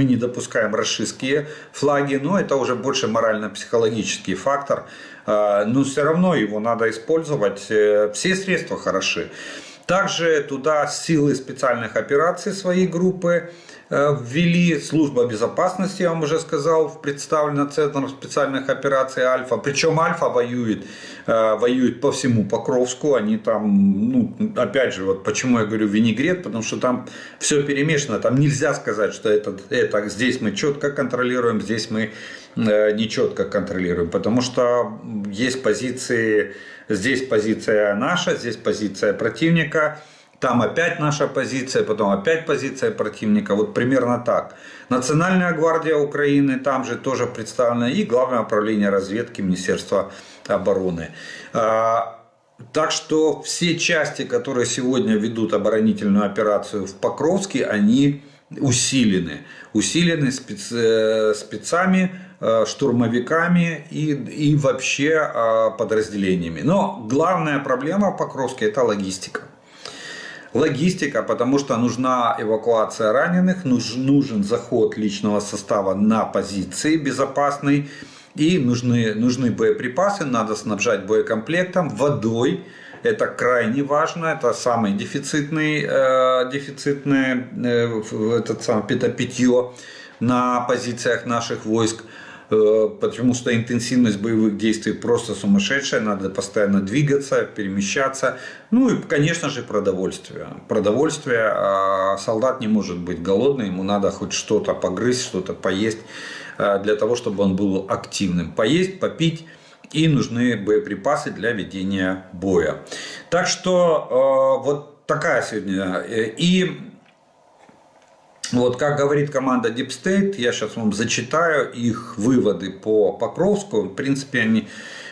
мы не допускаем расистские флаги, но это уже больше морально-психологический фактор. А, но все равно его надо использовать. Э, все средства хороши. Также туда силы специальных операций своей группы ввели служба безопасности, я вам уже сказал, представлена Центром специальных операций Альфа. Причем Альфа воюет, э, воюет по всему Покровску. Они там, ну, опять же, вот почему я говорю винегрет, потому что там все перемешано. Там нельзя сказать, что это, это здесь мы четко контролируем, здесь мы э, не четко контролируем. Потому что есть позиции, здесь позиция наша, здесь позиция противника там опять наша позиция, потом опять позиция противника. Вот примерно так. Национальная гвардия Украины там же тоже представлена и Главное управление разведки Министерства обороны. А, так что все части, которые сегодня ведут оборонительную операцию в Покровске, они усилены. Усилены э, спецами, э, штурмовиками и, и вообще а, подразделениями. Но главная проблема в Покровске – это логистика логистика, потому что нужна эвакуация раненых, нужен заход личного состава на позиции безопасный, и нужны, нужны боеприпасы, надо снабжать боекомплектом, водой, это крайне важно, это самый дефицитный, э, дефицитное э, этот самый питье на позициях наших войск. Э, потому что интенсивность боевых действий просто сумасшедшая, надо постоянно двигаться, перемещаться. Ну и, конечно же, продовольствие. Продовольствие, а солдат не может быть голодный, ему надо хоть что-то погрызть, что-то поесть э, для того, чтобы он был активным. Поесть, попить и нужны боеприпасы для ведения боя. Так что э, вот такая сегодня. И вот, как говорит команда Deep State, я сейчас вам зачитаю их выводы по Покровску. В принципе, они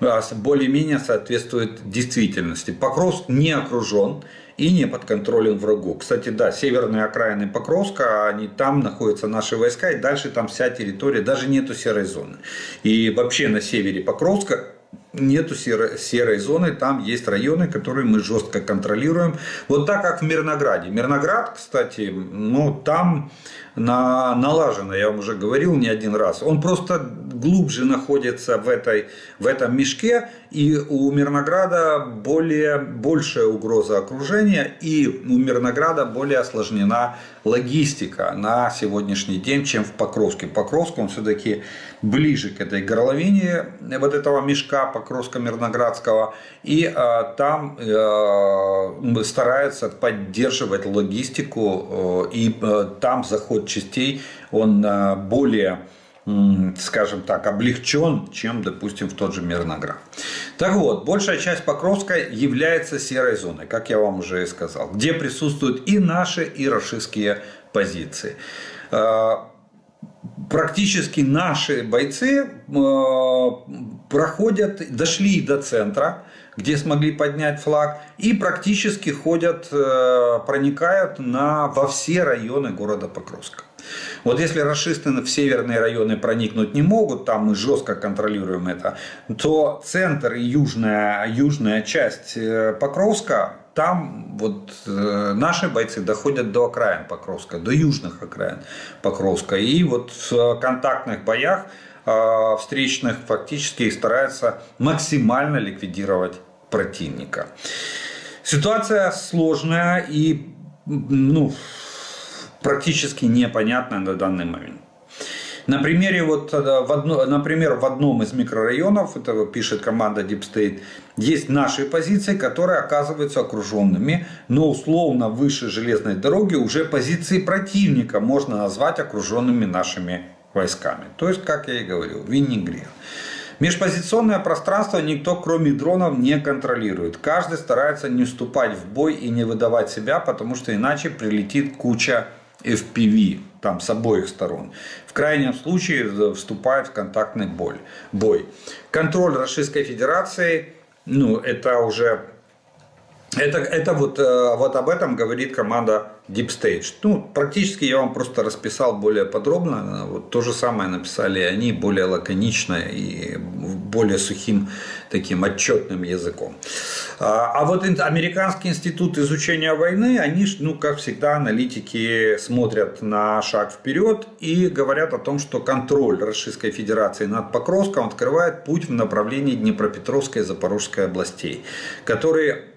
а, более-менее соответствуют действительности. Покровск не окружен и не подконтролен врагу. Кстати, да, северные окраины Покровска, они там находятся наши войска, и дальше там вся территория, даже нету серой зоны. И вообще на севере Покровска нету серой, серой зоны, там есть районы, которые мы жестко контролируем. Вот так как в Мирнограде. Мирноград, кстати, ну там на, налажено, я вам уже говорил не один раз. Он просто глубже находится в, этой, в этом мешке, и у Мирнограда более, большая угроза окружения, и у Мирнограда более осложнена логистика на сегодняшний день, чем в Покровске. Покровск, он все-таки ближе к этой горловине вот этого мешка Покровска-Мирноградского, и а, там а, стараются поддерживать логистику, э, и а, там заход частей, он а, более скажем так, облегчен, чем, допустим, в тот же Мирноград. Так вот, большая часть Покровска является серой зоной, как я вам уже и сказал, где присутствуют и наши, и рашистские позиции. А, практически наши бойцы а, проходят, дошли до центра, где смогли поднять флаг, и практически ходят, э, проникают на, во все районы города Покровска. Вот если расисты в северные районы проникнуть не могут, там мы жестко контролируем это, то центр и южная, южная часть э, Покровска, там вот э, наши бойцы доходят до окраин Покровска, до южных окраин Покровска. И вот в контактных боях э, встречных фактически стараются максимально ликвидировать противника. Ситуация сложная и ну, практически непонятная на данный момент. На примере вот э, в одно, например, в одном из микрорайонов, это пишет команда Deep State, есть наши позиции, которые оказываются окруженными, но условно выше железной дороги уже позиции противника можно назвать окруженными нашими войсками. То есть, как я и говорил, винегрет. Межпозиционное пространство никто, кроме дронов, не контролирует. Каждый старается не вступать в бой и не выдавать себя, потому что иначе прилетит куча FPV там с обоих сторон. В крайнем случае вступает в контактный бой. Контроль Российской Федерации, ну, это уже это, это вот, э, вот об этом говорит команда Deep State. Ну, практически я вам просто расписал более подробно. Вот то же самое написали они, более лаконично и более сухим таким отчетным языком. А, а вот Американский институт изучения войны, они, ну, как всегда, аналитики смотрят на шаг вперед и говорят о том, что контроль Российской Федерации над Покровском открывает путь в направлении Днепропетровской и Запорожской областей, которые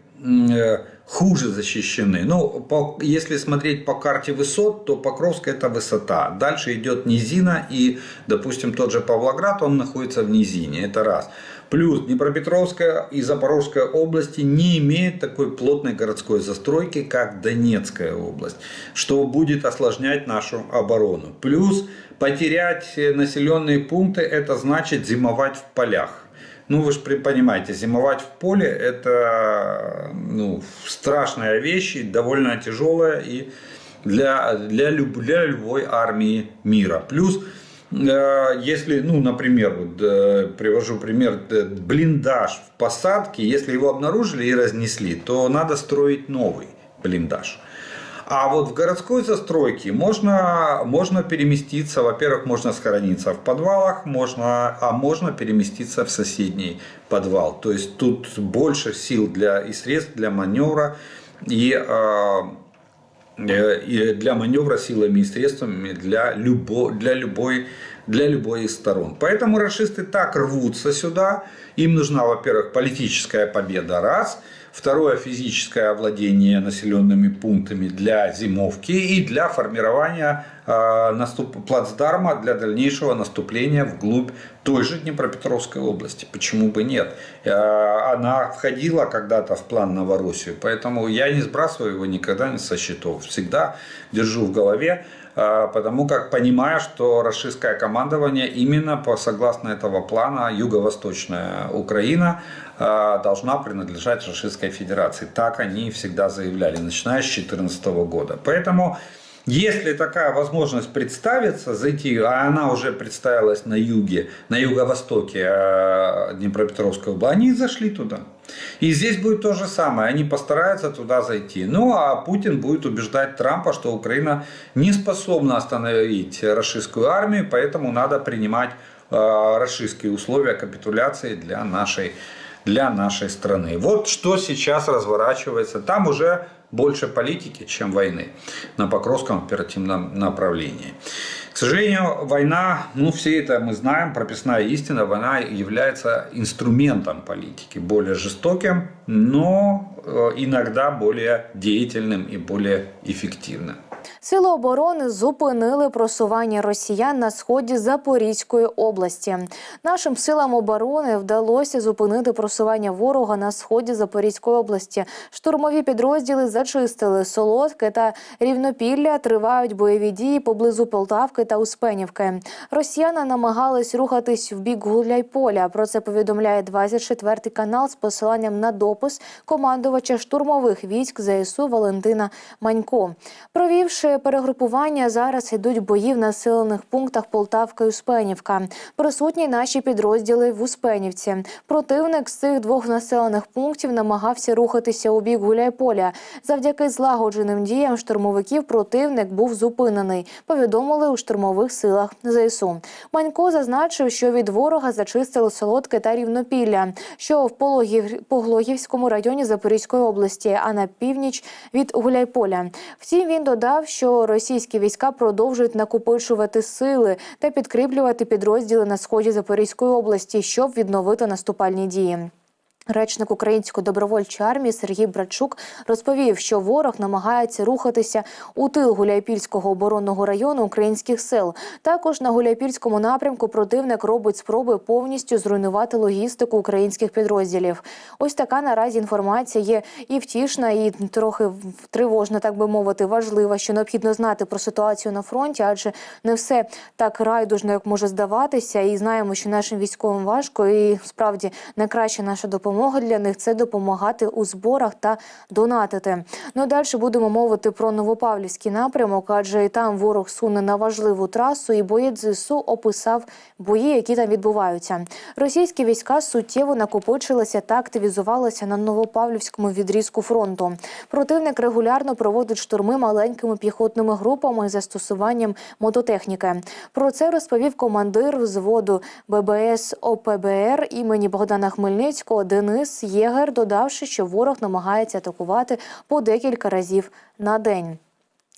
хуже защищены. Ну, по, если смотреть по карте высот, то Покровск это высота. Дальше идет низина и, допустим, тот же Павлоград, он находится в низине. Это раз. Плюс Днепропетровская и Запорожская области не имеют такой плотной городской застройки, как Донецкая область, что будет осложнять нашу оборону. Плюс потерять населенные пункты, это значит зимовать в полях. Ну, вы же понимаете, зимовать в поле это ну, страшная вещь, довольно тяжелая и для, для, люб, для любой армии мира. Плюс, э, если, ну, например, вот, э, привожу пример, э, блиндаж в посадке, если его обнаружили и разнесли, то надо строить новый блиндаж. А вот в городской застройке можно, можно переместиться, во-первых, можно схорониться в подвалах, можно, а можно переместиться в соседний подвал. То есть тут больше сил для, и средств для маневра и, а, э, и для маневра силами и средствами для, любо, для, любой, для любой из сторон. Поэтому расисты так рвутся сюда. Им нужна, во-первых, политическая победа, раз – Второе – физическое овладение населенными пунктами для зимовки и для формирования а, наступ... плацдарма для дальнейшего наступления вглубь той же Днепропетровской области. Почему бы нет? А, она входила когда-то в план Новороссию, поэтому я не сбрасываю его никогда не со счетов. Всегда держу в голове, а, потому как понимаю, что российское командование именно по согласно этого плана юго-восточная Украина должна принадлежать Российской Федерации. Так они всегда заявляли, начиная с 2014 года. Поэтому, если такая возможность представится, зайти, а она уже представилась на юге, на юго-востоке э, Днепропетровской области, они зашли туда. И здесь будет то же самое, они постараются туда зайти. Ну а Путин будет убеждать Трампа, что Украина не способна остановить российскую армию, поэтому надо принимать э, российские условия капитуляции для нашей страны для нашей страны. Вот что сейчас разворачивается. Там уже больше политики, чем войны на Покровском оперативном направлении. К сожалению, война, ну все это мы знаем, прописная истина, война является инструментом политики, более жестоким, но э, иногда более деятельным и более эффективным. Сили оборони зупинили просування росіян на сході Запорізької області. Нашим силам оборони вдалося зупинити просування ворога на сході Запорізької області. Штурмові підрозділи зачистили Солодки та Рівнопілля. Тривають бойові дії поблизу Полтавки та Успенівки. Росіяни намагались рухатись в бік Гуляйполя. Про це повідомляє 24 канал з посиланням на допис командувача штурмових військ ЗСУ Валентина Манько. Провівши перегрупування зараз йдуть бої в населених пунктах Полтавка і Успенівка. Присутні наші підрозділи в Успенівці. Противник з цих двох населених пунктів намагався рухатися у бік Гуляйполя. Завдяки злагодженим діям штурмовиків противник був зупинений. Повідомили у штурмових силах ЗСУ. Манько зазначив, що від ворога зачистили солодке та рівнопілля, що в Пологів... Поглогівському районі Запорізької області, а на північ від Гуляйполя. Втім, він додав, що що російські війська продовжують накопичувати сили та підкріплювати підрозділи на сході Запорізької області, щоб відновити наступальні дії. Речник української добровольчої армії Сергій Братчук розповів, що ворог намагається рухатися у тил Гуляйпільського оборонного району українських сил. Також на Гуляйпільському напрямку противник робить спроби повністю зруйнувати логістику українських підрозділів. Ось така наразі інформація є і втішна, і трохи тривожна, так би мовити, важлива, що необхідно знати про ситуацію на фронті, адже не все так райдужно, як може здаватися, і знаємо, що нашим військовим важко, і справді найкраща наша допомога допомога для них це допомагати у зборах та донатити. Ну далі будемо мовити про Новопавлівський напрямок, адже і там ворог суне на важливу трасу, і боєць ЗСУ описав бої, які там відбуваються. Російські війська суттєво накопичилися та активізувалися на Новопавлівському відрізку фронту. Противник регулярно проводить штурми маленькими піхотними групами з застосуванням мототехніки. Про це розповів командир взводу ББС ОПБР імені Богдана Хмельницького Денис Єгер, додавши, що ворог намагається атакувати по декілька разів на день.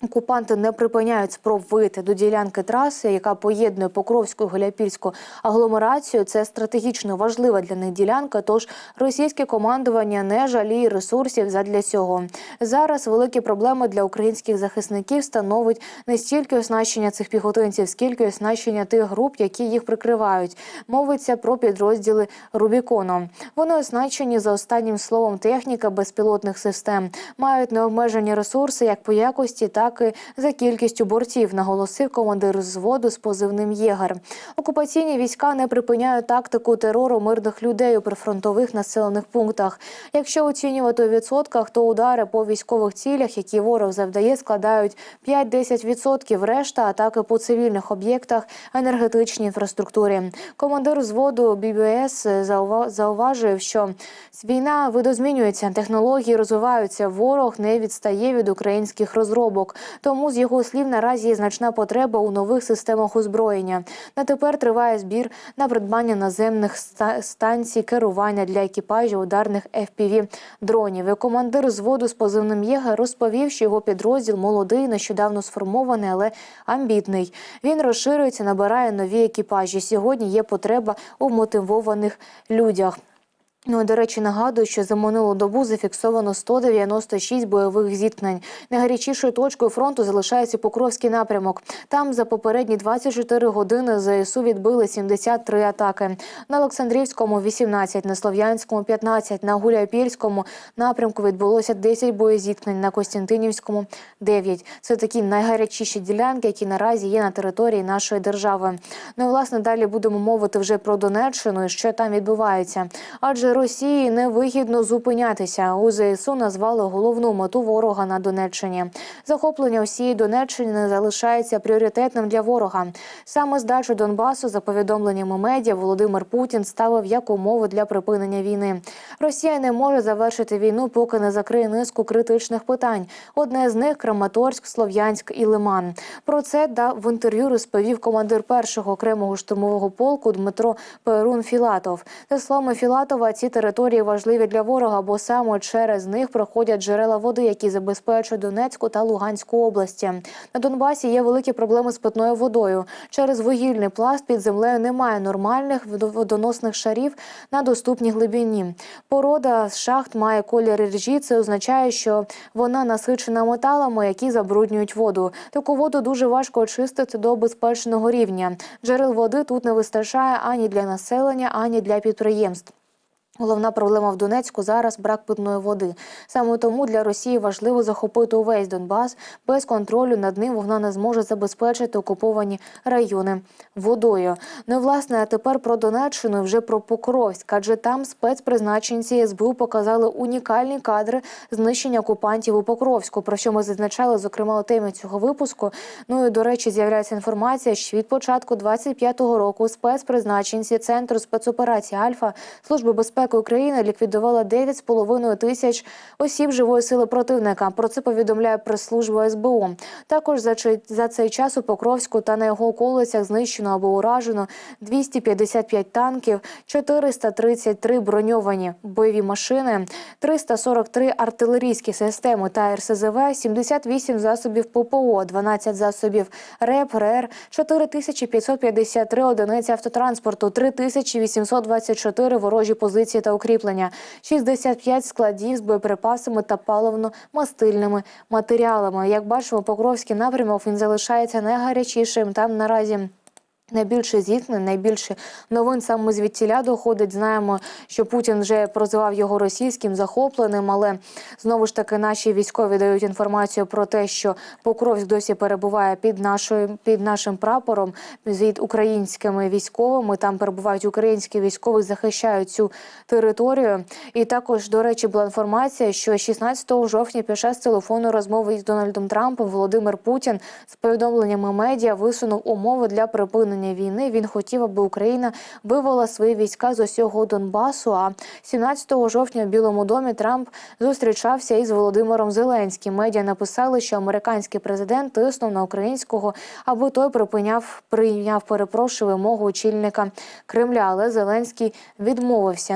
Окупанти не припиняють спроб вийти до ділянки траси, яка поєднує Покровську і Гуляпільську агломерацію. Це стратегічно важлива для них ділянка. Тож російське командування не жаліє ресурсів задля цього. Зараз великі проблеми для українських захисників становить не стільки оснащення цих піхотинців, скільки оснащення тих груп, які їх прикривають. Мовиться про підрозділи Рубікону. Вони оснащені за останнім словом техніка безпілотних систем, мають необмежені ресурси як по якості, так і за кількістю борців, наголосив командир взводу з позивним Єгер. Окупаційні війська не припиняють тактику терору мирних людей у прифронтових населених пунктах. Якщо оцінювати у відсотках, то удари по військових цілях, які ворог завдає, складають 5-10%. Решта атаки по цивільних об'єктах, енергетичній інфраструктурі. Командир взводу ББС заува- зауважив, що війна видозмінюється, технології розвиваються. Ворог не відстає від українських розробок. Тому з його слів наразі є значна потреба у нових системах озброєння. На тепер триває збір на придбання наземних станцій керування для екіпажів ударних fpv дронів. Командир зводу з позивним Єгер розповів, що його підрозділ молодий, нещодавно сформований, але амбітний. Він розширюється, набирає нові екіпажі. Сьогодні є потреба у мотивованих людях. Ну, до речі, нагадую, що за минулу добу зафіксовано 196 бойових зіткнень. Найгарячішою точкою фронту залишається Покровський напрямок. Там за попередні 24 години ЗСУ відбили 73 атаки. На Олександрівському 18, на Слов'янському 15, на Гуляйпільському напрямку відбулося 10 боєзіткнень, на Костянтинівському 9. Це такі найгарячіші ділянки, які наразі є на території нашої держави. Ну власне далі будемо мовити вже про Донеччину і що там відбувається. Адже Росії невигідно зупинятися. У ЗСУ назвали головну мету ворога на Донеччині. Захоплення усієї Донеччини залишається пріоритетним для ворога. Саме здачу Донбасу, за повідомленнями медіа, Володимир Путін ставив як умову для припинення війни. Росія не може завершити війну, поки не закриє низку критичних питань. Одне з них Краматорськ, Слов'янськ і Лиман. Про це дав в інтерв'ю розповів командир першого окремого штурмового полку Дмитро Перун Філатов. За словами Філатова, ці території важливі для ворога, бо саме через них проходять джерела води, які забезпечують Донецьку та Луганську області. На Донбасі є великі проблеми з питною водою. Через вугільний пласт під землею немає нормальних водоносних шарів на доступній глибині. Порода з шахт має колір ржі. Це означає, що вона насичена металами, які забруднюють воду. Таку воду дуже важко очистити до безпечного рівня. Джерел води тут не вистачає ані для населення, ані для підприємств. Головна проблема в Донецьку зараз брак питної води. Саме тому для Росії важливо захопити увесь Донбас. Без контролю над ним вона не зможе забезпечити окуповані райони водою. Ну власне, а тепер про Донеччину, і вже про Покровськ, адже там спецпризначенці СБУ показали унікальні кадри знищення окупантів у Покровську. Про що ми зазначали, зокрема у темі цього випуску. Ну і до речі, з'являється інформація, що від початку 25-го року спецпризначенці центру спецоперації Альфа служби безпеки України ліквідували 9,5 тисяч осіб живої сили противника. Про це повідомляє прес-служба СБУ. Також за цей час у Покровську та на його околицях знищено або уражено 255 танків, 433 броньовані бойові машини, 343 артилерійські системи та РСЗВ, 78 засобів ППО, 12 засобів РЕП, РЕР, 4553 одиниці автотранспорту, 3824 ворожі позиції та укріплення, 65 складів з боєприпасами та паливно-мастильними матеріалами. Як бачимо, Покровський напрямок він залишається найгарячішим. Там наразі Найбільше зіткнень, найбільше новин саме звідтіля доходить. Знаємо, що Путін вже прозивав його російським захопленим, але знову ж таки наші військові дають інформацію про те, що Покровськ досі перебуває під нашою під нашим прапором від українськими військовими. Там перебувають українські військові, захищають цю територію. І також, до речі, була інформація, що 16 жовтня під час телефонної розмови із Дональдом Трампом Володимир Путін з повідомленнями медіа висунув умови для припинення війни. Він хотів, аби Україна вивела свої війська з усього Донбасу. А 17 жовтня в Білому домі Трамп зустрічався із Володимиром Зеленським. Медіа написали, що американський президент тиснув на українського, аби той припиняв прийняв перепрошую вимогу очільника Кремля. Але Зеленський відмовився.